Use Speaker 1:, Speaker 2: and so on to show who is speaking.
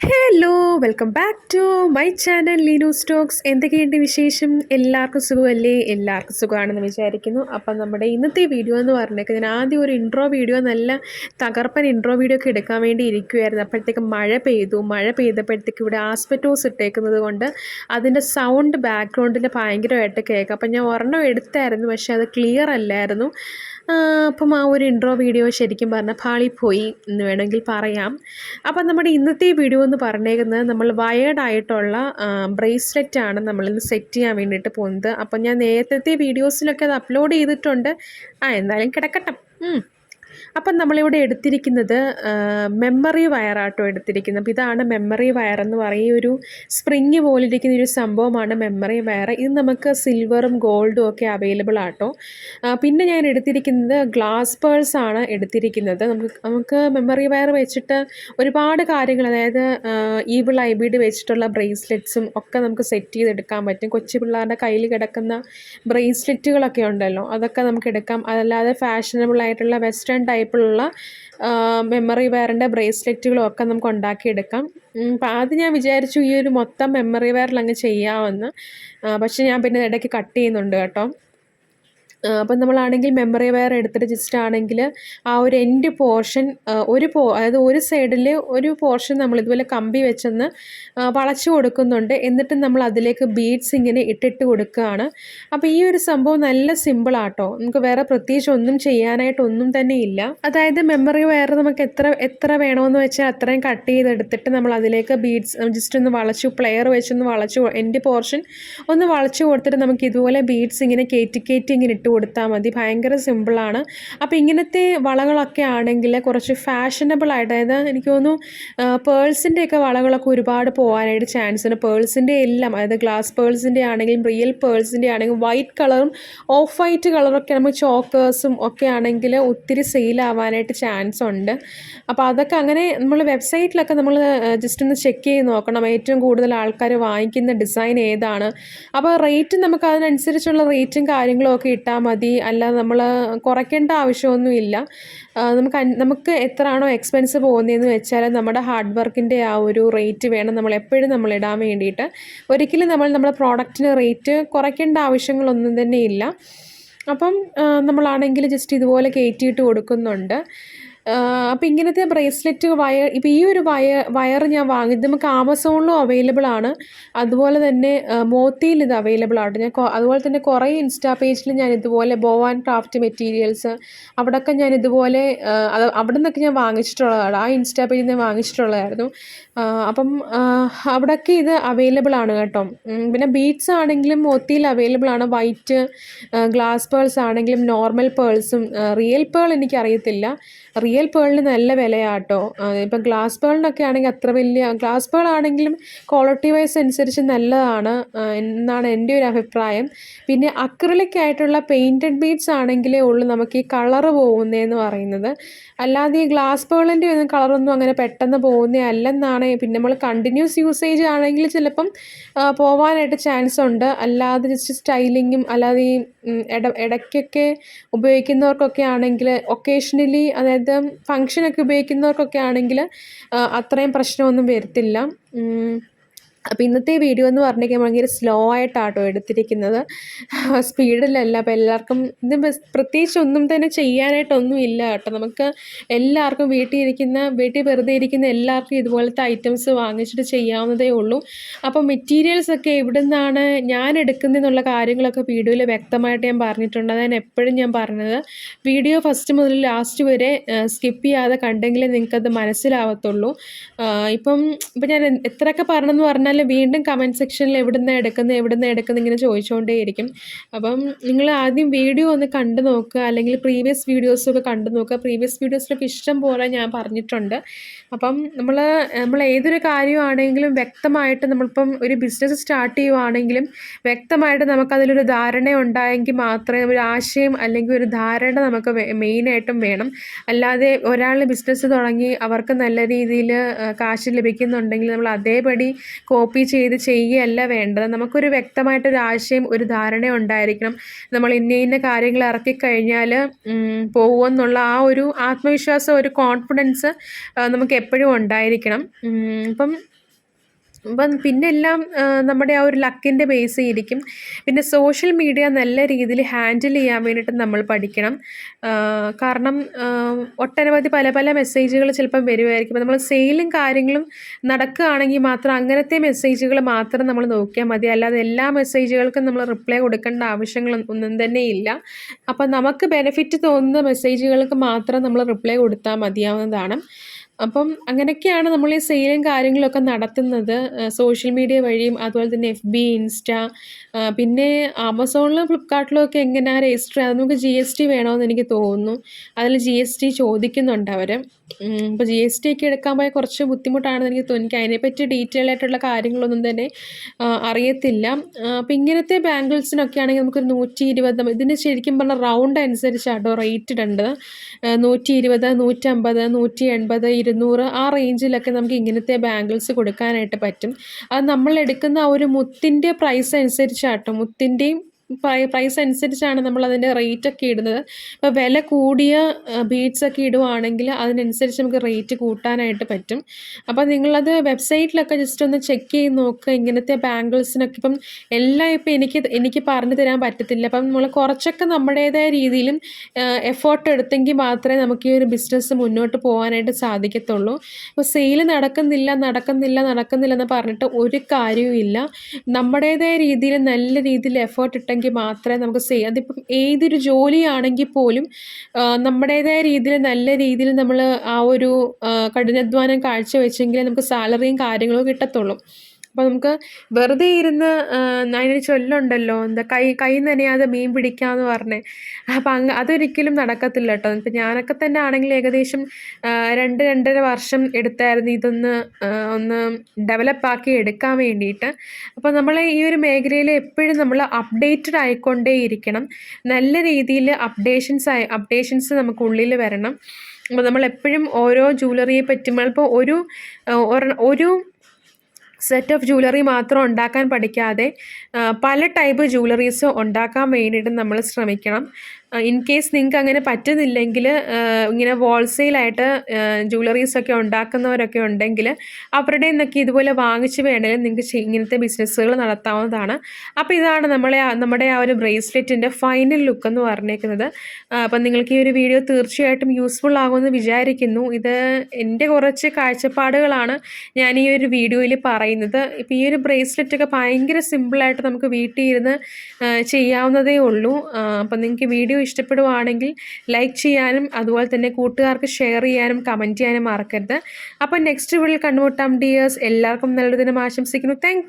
Speaker 1: Hello welcome back to my channel ലീനോ Stokes എന്തൊക്കെയുണ്ട് വിശേഷം? എല്ലാവർക്കും സുഖമല്ലേ? എല്ലാവർക്കും സുഖമാണെന്ന് വിചാരിക്കുന്നു. അപ്പം നമ്മുടെ ഇന്നത്തെ വീഡിയോ എന്ന് പറഞ്ഞേക്ക് ഞാൻ ആദ്യം ഒരു ഇൻട്രോ വീഡിയോ നല്ല തകർപ്പൻ ഇൻട്രോ വീഡിയോ ഒക്കെ എടുക്കാൻ വേണ്ടി ഇരിക്കുമായിരുന്നു അപ്പോഴത്തേക്ക് മഴ പെയ്തു. മഴ പെയ്തപ്പോഴത്തേക്ക് ഇവിടെ ആസ്പെറ്റോസ് ഇട്ടേക്കുന്നത് കൊണ്ട് അതിന്റെ സൗണ്ട് ബാക്ക്ഗ്രൗണ്ടിൽ ഭയങ്കരമായിട്ട് കേൾക്കാം. അപ്പം ഞാൻ ഒരെണ്ണം എടുത്തായിരുന്നു പക്ഷേ അത് ക്ലിയർ അല്ലായിരുന്നു. അപ്പം ആ ഒരു ഇൻട്രോ വീഡിയോ ശരിക്കും പറഞ്ഞാൽ പാളിപ്പോയി എന്ന് വേണമെങ്കിൽ പറയാം. അപ്പം നമ്മുടെ ഇന്നത്തെ വീഡിയോ എന്ന് പറഞ്ഞേക്കുന്നത് നമ്മൾ വയേർഡ് ആയിട്ടുള്ള ബ്രേസ്ലെറ്റ് ആണ് നമ്മളിന്ന് സെറ്റ് ചെയ്യാൻ വേണ്ടിയിട്ട് പോകുന്നത്. അപ്പം ഞാൻ നേരത്തെ വീഡിയോസിലൊക്കെ അത് അപ്ലോഡ് ചെയ്തിട്ടുണ്ട്. ആ എന്തായാലും കിടക്കട്ടെ. അപ്പം നമ്മളിവിടെ എടുത്തിരിക്കുന്നത് മെമ്മറി വയറാട്ടോ എടുത്തിരിക്കുന്നത്. അപ്പോൾ ഇതാണ് മെമ്മറി വയർ എന്ന് പറയും. ഒരു സ്പ്രിങ് പോലിരിക്കുന്ന ഒരു സംഭവമാണ് മെമ്മറി വയർ ഇത് നമുക്ക് സിൽവറും ഗോൾഡും ഒക്കെ അവൈലബിൾ ആട്ടോ. പിന്നെ ഞാൻ എടുത്തിരിക്കുന്നത് ഗ്ലാസ് പേഴ്സ് ആണ് എടുത്തിരിക്കുന്നത്. നമുക്ക് നമുക്ക് മെമ്മറി വയർ വെച്ചിട്ട് ഒരുപാട് കാര്യങ്ങൾ അതായത് ഈവിൾ ഐ ബി ഡി വെച്ചിട്ടുള്ള ബ്രേസ്ലെറ്റ്സും ഒക്കെ നമുക്ക് സെറ്റ് ചെയ്തെടുക്കാൻ പറ്റും. കൊച്ചു പിള്ളേരുടെ കയ്യിൽ കിടക്കുന്ന ബ്രേസ്ലെറ്റുകളൊക്കെ ഉണ്ടല്ലോ അതൊക്കെ നമുക്ക് എടുക്കാം. അതല്ലാതെ ഫാഷനബിൾ ആയിട്ടുള്ള വെസ്റ്റേൺ ടൈപ്പിലുള്ള മെമ്മറി വെയറിന്റെ ബ്രേസ്ലെറ്റുകളും ഒക്കെ നമുക്ക് ഉണ്ടാക്കിയെടുക്കാം. അപ്പം ആദ്യം ഞാൻ വിചാരിച്ചു ഈ ഒരു മൊത്തം മെമ്മറി വെയറിൽ അങ്ങ് ചെയ്യാമെന്ന്. പക്ഷേ ഞാൻ പിന്നെ ഇടയ്ക്ക് കട്ട് ചെയ്യുന്നുണ്ട് കേട്ടോ. അപ്പം നമ്മളാണെങ്കിൽ മെമ്മറി വയർ എടുത്തിട്ട് ജസ്റ്റ് ആണെങ്കിൽ ആ ഒരു എൻഡ് പോർഷൻ ഒരു പോ അതായത് ഒരു സൈഡിൽ ഒരു പോർഷൻ നമ്മൾ ഇതുപോലെ കമ്പി വെച്ചെന്ന് വളച്ചു കൊടുക്കുന്നുണ്ട്. എന്നിട്ട് നമ്മൾ അതിലേക്ക് ബീഡ്സ് ഇങ്ങനെ ഇട്ടിട്ട് കൊടുക്കുകയാണ്. അപ്പോൾ ഈ ഒരു സംഭവം നല്ല സിമ്പിളാട്ടോ നമുക്ക് വേറെ പ്രത്യേകിച്ച് ഒന്നും ചെയ്യാനായിട്ടൊന്നും തന്നെ ഇല്ല. അതായത് മെമ്മറി വയർ നമുക്ക് എത്ര എത്ര വേണമെന്ന് വെച്ചാൽ അത്രയും കട്ട് ചെയ്തെടുത്തിട്ട് നമ്മൾ അതിലേക്ക് ബീഡ്സ് ജസ്റ്റ് ഒന്ന് വളച്ചു പ്ലെയർ വെച്ചൊന്ന് വളച്ചു എൻഡ് പോർഷൻ ഒന്ന് വളച്ചു കൊടുത്തിട്ട് നമുക്ക് ഇതുപോലെ ബീഡ്സ് ഇങ്ങനെ കയറ്റി കയറ്റി ഇങ്ങനെ ഇട്ട് കൊടുത്താൽ മതി. ഭയങ്കര സിമ്പിളാണ് അപ്പോൾ ഇങ്ങനത്തെ വളകളൊക്കെ ആണെങ്കിൽ കുറച്ച് ഫാഷനബിൾ ആയിട്ട് അതായത് എനിക്ക് തോന്നുന്നു പേൾസിന്റെ ഒക്കെ വളകളൊക്കെ ഒരുപാട് പോകാനായിട്ട് ചാൻസ് ഉണ്ട്. പേൾസിന്റെ എല്ലാം അതായത് ഗ്ലാസ് പേൾസിന്റെ ആണെങ്കിലും റിയൽ പേൾസിന്റെ ആണെങ്കിലും വൈറ്റ് കളറും ഓഫ് വൈറ്റ് കളറൊക്കെ നമുക്ക് ചോക്കേഴ്സും ഒക്കെ ആണെങ്കിൽ ഒത്തിരി സെയിലാവാനായിട്ട് ചാൻസ് ഉണ്ട്. അപ്പോൾ അതൊക്കെ അങ്ങനെ നമ്മൾ വെബ്സൈറ്റിലൊക്കെ നമ്മൾ ജസ്റ്റ് ഒന്ന് ചെക്ക് ചെയ്ത് നോക്കണം. ഏറ്റവും കൂടുതൽ ആൾക്കാർ വാങ്ങിക്കുന്ന ഡിസൈൻ ഏതാണ്? അപ്പോൾ റേറ്റ് നമുക്ക് അതിനനുസരിച്ചുള്ള റേറ്റും കാര്യങ്ങളും ഒക്കെ ഇട്ടാൽ മതി. അല്ല നമ്മൾ കുറയ്ക്കേണ്ട ആവശ്യമൊന്നുമില്ല. നമുക്ക് നമുക്ക് എത്രയാണോ എക്സ്പെൻസ് പോകുന്നതെന്ന് വെച്ചാൽ നമ്മുടെ ഹാർഡ് വർക്കിന്റെ ആ ഒരു റേറ്റ് വേണം നമ്മൾ എപ്പോഴും നമ്മൾ ഇടാൻ വേണ്ടിയിട്ട്. ഒരിക്കലും നമ്മൾ നമ്മുടെ പ്രോഡക്റ്റിന് റേറ്റ് കുറയ്ക്കേണ്ട ആവശ്യങ്ങളൊന്നും തന്നെ ഇല്ല. അപ്പം നമ്മളാണെങ്കിൽ ജസ്റ്റ് ഇതുപോലെ കയറ്റിയിട്ട് കൊടുക്കുന്നുണ്ട്. അപ്പോൾ ഇങ്ങനത്തെ ബ്രേസ്ലെറ്റ് വയർ ഇപ്പോൾ ഈ ഒരു വയർ വയർ ഞാൻ വാങ്ങി നമുക്ക് ആമസോണിലും അവൈലബിൾ ആണ്. അതുപോലെ തന്നെ മോത്തിയിൽ ഇത് അവൈലബിൾ ആണ്. ഞാൻ അതുപോലെ തന്നെ കുറേ ഇൻസ്റ്റാ പേജിൽ ഞാൻ ഇതുപോലെ ബോ ആൻഡ് ക്രാഫ്റ്റ് മെറ്റീരിയൽസ് അവിടെയൊക്കെ ഞാൻ ഇതുപോലെ അത് അവിടെ നിന്നൊക്കെ ഞാൻ വാങ്ങിച്ചിട്ടുള്ളതാണ്. ആ ഇൻസ്റ്റാ പേജിൽ നിന്ന് വാങ്ങിച്ചിട്ടുള്ളതായിരുന്നു. അപ്പം അവിടെയൊക്കെ ഇത് അവൈലബിൾ ആണ് കേട്ടോ. പിന്നെ ബീഡ്സ് ആണെങ്കിലും മോത്തിയിൽ അവൈലബിൾ ആണ്. വൈറ്റ് ഗ്ലാസ് പേൾസ് ആണെങ്കിലും നോർമൽ പേൾസും റിയൽ പേൾ എനിക്കറിയത്തില്ല. റിയൽ പേളിന് നല്ല വിലയാട്ടോ. ഇപ്പം ഗ്ലാസ് പേളിനൊക്കെ ആണെങ്കിൽ അത്ര വലിയ ഗ്ലാസ് പേൾ ആണെങ്കിലും ക്വാളിറ്റി വൈസ് അനുസരിച്ച് നല്ലതാണ് എന്നാണ് എന്റെ ഒരു അഭിപ്രായം. പിന്നെ അക്രലിക് ആയിട്ടുള്ള പെയിന്റഡ് ബീഡ്സ് ആണെങ്കിലേ ഉള്ളൂ നമുക്ക് ഈ കളറ് പോകുന്നതെന്ന് പറയുന്നത്. അല്ലാതെ ഈ ഗ്ലാസ് പേളിന്റെ ഒന്നും കളറൊന്നും അങ്ങനെ പെട്ടെന്ന് പോകുന്നേ അല്ലെന്നാണ്. പിന്നെ നമ്മൾ കണ്ടിന്യൂസ് യൂസേജ് ആണെങ്കിൽ ചിലപ്പം പോവാനായിട്ട് ചാൻസ് ഉണ്ട്. അല്ലാതെ ജസ്റ്റ് സ്റ്റൈലിങ്ങും അല്ലാതെ ഈ ഇട ഇടയ്ക്കൊക്കെ ഉപയോഗിക്കുന്നവർക്കൊക്കെ ആണെങ്കിൽ ഒക്കേഷണലി അതായത് ഫങ്ഷനൊക്കെ ഉപയോഗിക്കുന്നവർക്കൊക്കെ ആണെങ്കിൽ അത്രയും പ്രശ്നമൊന്നും വരത്തില്ല. അപ്പോൾ ഇന്നത്തെ വീഡിയോ എന്ന് പറഞ്ഞിരിക്കാൻ ഭയങ്കര സ്ലോ ആയിട്ടാട്ടോ എടുത്തിരിക്കുന്നത്. സ്പീഡിലല്ല അപ്പോൾ എല്ലാവർക്കും ഇത് പ്രത്യേകിച്ച് ഒന്നും തന്നെ ചെയ്യാനായിട്ടൊന്നും ഇല്ല കേട്ടോ. നമുക്ക് എല്ലാവർക്കും വീട്ടിൽ ഇരിക്കുന്ന വീട്ടിൽ വെറുതെ ഇരിക്കുന്ന എല്ലാവർക്കും ഇതുപോലത്തെ ഐറ്റംസ് വാങ്ങിച്ചിട്ട് ചെയ്യാവുന്നതേ ഉള്ളൂ. അപ്പോൾ മെറ്റീരിയൽസ് ഒക്കെ എവിടെ നിന്നാണ് ഞാൻ എടുക്കുന്നതെന്നുള്ള കാര്യങ്ങളൊക്കെ വീഡിയോയിൽ വ്യക്തമായിട്ട് ഞാൻ പറഞ്ഞിട്ടുണ്ട്. അതാണ് എപ്പോഴും ഞാൻ പറഞ്ഞത്. വീഡിയോ ഫസ്റ്റ് മുതൽ ലാസ്റ്റ് വരെ സ്കിപ്പ് ചെയ്യാതെ കണ്ടെങ്കിലേ നിങ്ങൾക്കത് മനസ്സിലാവത്തുള്ളൂ. ഇപ്പം ഇപ്പം ഞാൻ എത്രയൊക്കെ പറഞ്ഞെന്ന് പറഞ്ഞാൽ വീണ്ടും കമന്റ് സെക്ഷനിൽ എവിടുന്ന് എടുക്കുന്നത് എവിടുന്ന് എടുക്കുന്നത് ഇങ്ങനെ ചോദിച്ചുകൊണ്ടേയിരിക്കും അപ്പം നിങ്ങൾ ആദ്യം വീഡിയോ ഒന്ന് കണ്ടു നോക്കുക അല്ലെങ്കിൽ പ്രീവിയസ് വീഡിയോസൊക്കെ കണ്ടു നോക്കുക. പ്രീവിയസ് വീഡിയോസിലൊക്കെ ഇഷ്ടം പോലെ ഞാൻ പറഞ്ഞിട്ടുണ്ട്. അപ്പം നമ്മൾ നമ്മൾ ഏതൊരു കാര്യമാണെങ്കിലും വ്യക്തമായിട്ട് നമ്മളിപ്പം ഒരു ബിസിനസ് സ്റ്റാർട്ട് ചെയ്യുവാണെങ്കിലും വ്യക്തമായിട്ട് നമുക്കതിലൊരു ധാരണ ഉണ്ടായെങ്കിൽ മാത്രമേ ഒരു ആശയം അല്ലെങ്കിൽ ഒരു ധാരണ നമുക്ക് മെയിനായിട്ടും വേണം. അല്ലാതെ ഒരാൾ ബിസിനസ് തുടങ്ങി അവർക്ക് നല്ല രീതിയിൽ കാശ് ലഭിക്കുന്നുണ്ടെങ്കിൽ നമ്മൾ അതേപടി കോപ്പി കോപ്പി ചെയ്ത് ചെയ്യുകയല്ല വേണ്ടത്. നമുക്കൊരു വ്യക്തമായിട്ടൊരു ആശയം ഒരു ധാരണ ഉണ്ടായിരിക്കണം. നമ്മൾ ഇന്ന ഇന്ന കാര്യങ്ങൾ ഇറക്കിക്കഴിഞ്ഞാൽ പോകുമെന്നുള്ള ആ ഒരു ആത്മവിശ്വാസം ഒരു കോൺഫിഡൻസ് നമുക്ക് എപ്പോഴും ഉണ്ടായിരിക്കണം. ഇപ്പം അപ്പം പിന്നെ എല്ലാം നമ്മുടെ ആ ഒരു ലക്കിന്റെ ബേസ് ചെയ്തിരിക്കും പിന്നെ സോഷ്യൽ മീഡിയ നല്ല രീതിയിൽ ഹാൻഡിൽ ചെയ്യാൻ വേണ്ടിയിട്ട് നമ്മൾ പഠിക്കണം. കാരണം ഒട്ടനവധി പല പല മെസ്സേജുകൾ ചിലപ്പം വരുമായിരിക്കും നമ്മൾ സെയിലും കാര്യങ്ങളും നടക്കുകയാണെങ്കിൽ മാത്രം അങ്ങനത്തെ മെസ്സേജുകൾ മാത്രം നമ്മൾ നോക്കിയാൽ മതി. അല്ലാതെ എല്ലാ മെസ്സേജുകൾക്കും നമ്മൾ റിപ്ലൈ കൊടുക്കേണ്ട ആവശ്യങ്ങളൊന്നും ഒന്നും തന്നെ ഇല്ല. അപ്പം നമുക്ക് ബെനിഫിറ്റ് തോന്നുന്ന മെസ്സേജുകൾക്ക് മാത്രം നമ്മൾ റിപ്ലൈ കൊടുത്താൽ മതിയാവുന്നതാണ്. അപ്പം അങ്ങനെയൊക്കെയാണ് നമ്മൾ ഈ സെയിലും കാര്യങ്ങളൊക്കെ നടത്തുന്നത്. സോഷ്യൽ മീഡിയ വഴിയും അതുപോലെ തന്നെ എഫ് ബി ഇൻസ്റ്റ പിന്നെ ആമസോണിലും ഫ്ലിപ്കാർട്ടിലും ഒക്കെ എങ്ങനെയാണ് രജിസ്റ്റർ ചെയ്യുക നമുക്ക് ജി എസ് ടി വേണമെന്ന് എനിക്ക് തോന്നുന്നു. അതിൽ ജി എസ് ടി ചോദിക്കുന്നുണ്ട് അവർ ഇപ്പോൾ ജി എസ് ടി ഒക്കെ എടുക്കാൻ പോയാൽ കുറച്ച് ബുദ്ധിമുട്ടാണെന്ന് എനിക്ക് തോന്നി. എനിക്ക് അതിനെപ്പറ്റി ഡീറ്റെയിൽ ആയിട്ടുള്ള കാര്യങ്ങളൊന്നും തന്നെ അറിയത്തില്ല. അപ്പോൾ ഇങ്ങനത്തെ ബാംഗിൾസിനൊക്കെ ആണെങ്കിൽ നമുക്കൊരു നൂറ്റി ഇരുപത് ഇതിന് ശരിക്കും പറഞ്ഞാൽ റൗണ്ട് അനുസരിച്ചാട്ടോ റേറ്റ് ഇടേണ്ടത്. നൂറ്റി ഇരുപത് നൂറ്റമ്പത് നൂറ്റി എൺപത് ഇരുന്നൂറ് ആ റേഞ്ചിലൊക്കെ നമുക്ക് ഇങ്ങനത്തെ ബാംഗിൾസ് കൊടുക്കാനായിട്ട് പറ്റും. അത് നമ്മൾ എടുക്കുന്ന ആ ഒരു മുത്തിന്റെ പ്രൈസ് അനുസരിച്ചാട്ടോ മുത്തിന്റെയും പ്രൈസ് അനുസരിച്ചാണ് നമ്മൾ അതിന്റെ റേറ്റ് ഒക്കെ ഇടുന്നത്. അപ്പോൾ വില കൂടിയ ബീഡ്സ് ഒക്കെ ഇടുവാണെങ്കിൽ അതിനനുസരിച്ച് നമുക്ക് റേറ്റ് കൂട്ടാനായിട്ട് പറ്റും. അപ്പോൾ നിങ്ങളത് വെബ്സൈറ്റിലൊക്കെ ജസ്റ്റ് ഒന്ന് ചെക്ക് ചെയ്ത് നോക്കുക ഇങ്ങനത്തെ ബാംഗിൾസിനൊക്കെ ഇപ്പം എല്ലാം ഇപ്പം എനിക്ക് എനിക്ക് പറഞ്ഞു തരാൻ പറ്റത്തില്ല. അപ്പം നമ്മൾ കുറച്ചൊക്കെ നമ്മുടേതായ രീതിയിലും എഫേർട്ട് എടുത്തെങ്കിൽ മാത്രമേ നമുക്ക് ഈ ഒരു ബിസിനസ് മുന്നോട്ട് പോകാനായിട്ട് സാധിക്കത്തുള്ളൂ. അപ്പോൾ സെയിൽ നടക്കുന്നില്ല നടക്കുന്നില്ല നടക്കുന്നില്ല എന്ന് പറഞ്ഞിട്ട് ഒരു കാര്യവും ഇല്ല. നമ്മുടേതായ രീതിയിൽ നല്ല രീതിയിൽ എഫേർട്ട് ഇട്ടെങ്കിൽ ഉണ്ടെങ്കിൽ മാത്രമേ നമുക്ക് ചെയ്യാം അതിപ്പം ഏതൊരു ജോലിയാണെങ്കിൽ പോലും നമ്മുടേതായ രീതിയിൽ നല്ല രീതിയിൽ നമ്മൾ ആ ഒരു കഠിനാധ്വാനം കാഴ്ചവെച്ചെങ്കിലേ നമുക്ക് സാലറിയും കാര്യങ്ങളും കിട്ടത്തുള്ളൂ. അപ്പോൾ നമുക്ക് വെറുതെ ഇരുന്ന് അതിനൊരു ചൊല്ലുണ്ടല്ലോ എന്താ കൈ കൈ നനയാതെ മീൻ പിടിക്കാമെന്ന് പറഞ്ഞേ. അപ്പം അങ്ങ് അതൊരിക്കലും നടക്കത്തില്ല കേട്ടോ. ഇപ്പം ഞാനൊക്കെ തന്നെ ആണെങ്കിൽ ഏകദേശം രണ്ട് രണ്ടര വർഷം എടുത്തായിരുന്നു ഇതൊന്ന് ഒന്ന് ഡെവലപ്പാക്കി എടുക്കാൻ വേണ്ടിയിട്ട്. അപ്പോൾ നമ്മൾ ഈ ഒരു മേഖലയിൽ എപ്പോഴും നമ്മൾ അപ്ഡേറ്റഡ് ആയിക്കൊണ്ടേ ഇരിക്കണം. നല്ല രീതിയിൽ അപ്ഡേഷൻസ് ആയി അപ്ഡേഷൻസ് നമുക്ക് ഉള്ളിൽ വരണം. അപ്പോൾ നമ്മൾ എപ്പോഴും ഓരോ ജ്വല്ലറിയെ പറ്റി ഇപ്പോൾ ഒരു ഒരു സെറ്റ് ഓഫ് ജ്വല്ലറി മാത്രം ഉണ്ടാക്കാൻ പഠിക്കാതെ പല ടൈപ്പ് ജ്വല്ലറീസ് ഉണ്ടാക്കാൻ വേണ്ടിയിട്ട് നമ്മൾ ശ്രമിക്കണം. ഇൻ കേസ് നിങ്ങൾക്ക് അങ്ങനെ പറ്റുന്നില്ലെങ്കിൽ ഇങ്ങനെ ഹോൾസെയിലായിട്ട് ജ്വല്ലറീസൊക്കെ ഉണ്ടാക്കുന്നവരൊക്കെ ഉണ്ടെങ്കിൽ അവരുടെ നിന്നൊക്കെ ഇതുപോലെ വാങ്ങിച്ച് വേണമെങ്കിൽ നിങ്ങൾക്ക് ഇങ്ങനത്തെ ബിസിനസ്സുകൾ നടത്താവുന്നതാണ്. അപ്പോൾ ഇതാണ് നമ്മളെ നമ്മുടെ ആ ഒരു ബ്രേസ്ലെറ്റിന്റെ ഫൈനൽ ലുക്ക് എന്ന് പറഞ്ഞേക്കുന്നത്. അപ്പം നിങ്ങൾക്ക് ഈ ഒരു വീഡിയോ തീർച്ചയായിട്ടും യൂസ്ഫുൾ ആകുമെന്ന് വിചാരിക്കുന്നു. ഇത് എന്റെ കുറച്ച് കാഴ്ചപ്പാടുകളാണ് ഞാൻ ഈ ഒരു വീഡിയോയിൽ പറയുന്നത്. ഇപ്പോൾ ഈ ഒരു ബ്രേസ്ലെറ്റൊക്കെ ഭയങ്കര സിമ്പിളായിട്ട് നമുക്ക് വീട്ടിൽ ഇരുന്ന് ചെയ്യാവുന്നതേ ഉള്ളൂ. അപ്പം നിങ്ങൾക്ക് വീഡിയോ വീഡിയോ ഇഷ്ടപ്പെടുവാണെങ്കിൽ ലൈക്ക് ചെയ്യാനും അതുപോലെ തന്നെ കൂട്ടുകാർക്ക് ഷെയർ ചെയ്യാനും കമന്റ് ചെയ്യാനും മറക്കരുത്. അപ്പോൾ നെക്സ്റ്റ് വീഡിയോയിൽ കണ്ടുമുട്ടാം ഡിയേഴ്സ് എല്ലാവർക്കും നല്ലൊരു ദിനം ആശംസിക്കുന്നു. താങ്ക്